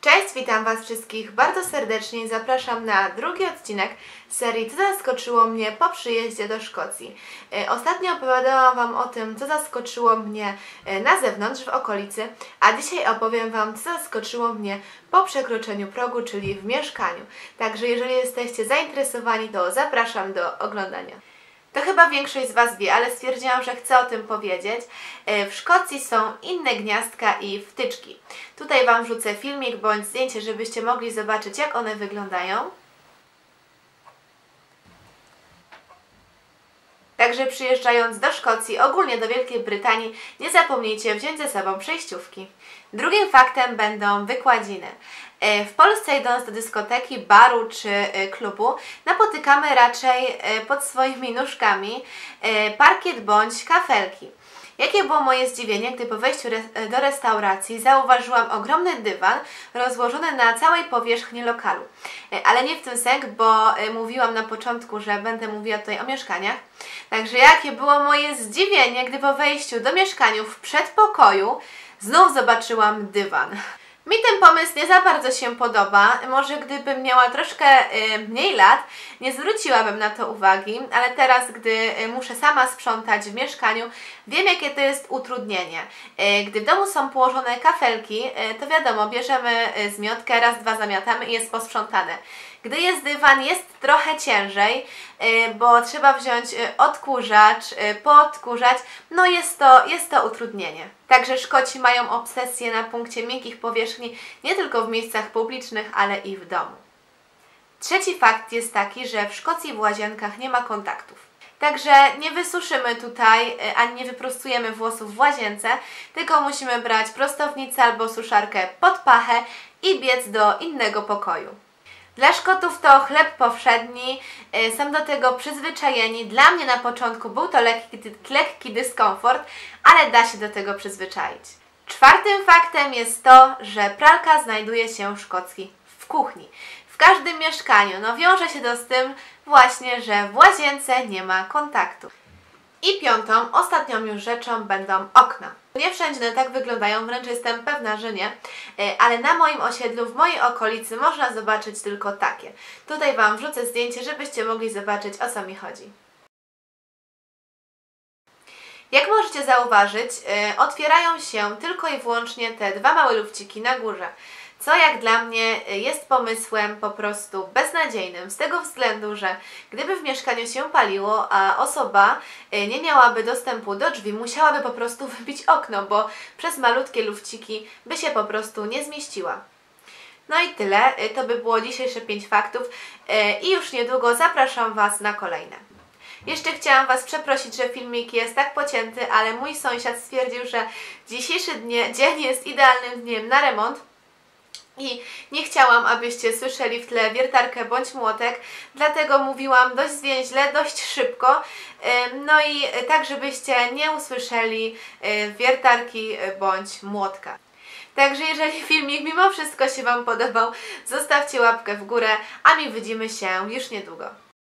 Cześć, witam Was wszystkich bardzo serdecznie i zapraszam na drugi odcinek serii Co zaskoczyło mnie po przyjeździe do Szkocji. E, Ostatnio opowiadałam Wam o tym, co zaskoczyło mnie e, na zewnątrz, w okolicy, a dzisiaj opowiem Wam, co zaskoczyło mnie po przekroczeniu progu, czyli w mieszkaniu. Także jeżeli jesteście zainteresowani, to zapraszam do oglądania. To chyba większość z Was wie, ale stwierdziłam, że chcę o tym powiedzieć. E, W Szkocji są inne gniazdka i wtyczki. Tutaj Wam wrzucę filmik bądź zdjęcie, żebyście mogli zobaczyć, jak one wyglądają. Także przyjeżdżając do Szkocji, ogólnie do Wielkiej Brytanii, nie zapomnijcie wziąć ze sobą przejściówki. Drugim faktem będą wykładziny. E, W Polsce idąc do dyskoteki, baru czy e, klubu, napotykamy raczej e, pod swoimi nóżkami parkiet bądź kafelki. Jakie było moje zdziwienie, gdy po wejściu do restauracji zauważyłam ogromny dywan rozłożony na całej powierzchni lokalu. Ale nie w tym sęk, bo mówiłam na początku, że będę mówiła tutaj o mieszkaniach. Także jakie było moje zdziwienie, gdy po wejściu do mieszkania w przedpokoju znów zobaczyłam dywan. Mi ten pomysł nie za bardzo się podoba. Może gdybym miała troszkę y, mniej lat, nie zwróciłabym na to uwagi, ale teraz, gdy y, muszę sama sprzątać w mieszkaniu, wiem jakie to jest utrudnienie. Y, gdy w domu są położone kafelki, to wiadomo, bierzemy zmiotkę, raz, dwa zamiatamy i jest posprzątane. Gdy jest dywan, jest trochę ciężej, y, bo trzeba wziąć y, odkurzacz, y, podkurzać, no jest to, jest to utrudnienie. Także Szkoci mają obsesję na punkcie miękkich powierzchni nie tylko w miejscach publicznych, ale i w domu. Trzeci fakt jest taki, że w Szkocji w łazienkach nie ma kontaktów. Także nie wysuszymy tutaj, ani nie wyprostujemy włosów w łazience, tylko musimy brać prostownicę albo suszarkę pod pachę i biec do innego pokoju. Dla Szkotów to chleb powszedni, y, są do tego przyzwyczajeni. Dla mnie na początku był to lekki, lekki dyskomfort, ale da się do tego przyzwyczaić. Czwartym faktem jest to, że pralka znajduje się w szkockiej w kuchni. W każdym mieszkaniu. No wiąże się to z tym właśnie, że w łazience nie ma kontaktu. I piątą, ostatnią już rzeczą będą okna. Nie wszędzie one tak wyglądają, wręcz jestem pewna, że nie, E, ale na moim osiedlu, w mojej okolicy można zobaczyć tylko takie. Tutaj Wam wrzucę zdjęcie, żebyście mogli zobaczyć o co mi chodzi. Jak możecie zauważyć, e, otwierają się tylko i wyłącznie te dwa małe lufciki na górze. Co jak dla mnie e, jest pomysłem po prostu beznadziejnym, z tego względu, że gdyby w mieszkaniu się paliło, a osoba e, nie miałaby dostępu do drzwi, musiałaby po prostu wybić okno, bo przez malutkie lufciki by się po prostu nie zmieściła. No i tyle, E, to by było dzisiejsze 5 faktów i już niedługo zapraszam Was na kolejne. Jeszcze chciałam Was przeprosić, że filmik jest tak pocięty, ale mój sąsiad stwierdził, że dzisiejszy dnie, dzień jest idealnym dniem na remont. I nie chciałam, abyście słyszeli w tle wiertarkę bądź młotek, dlatego mówiłam dość zwięźle, dość szybko, no i tak, żebyście nie usłyszeli y, wiertarki y, bądź młotka. Także jeżeli filmik mimo wszystko się Wam podobał, zostawcie łapkę w górę, a my widzimy się już niedługo.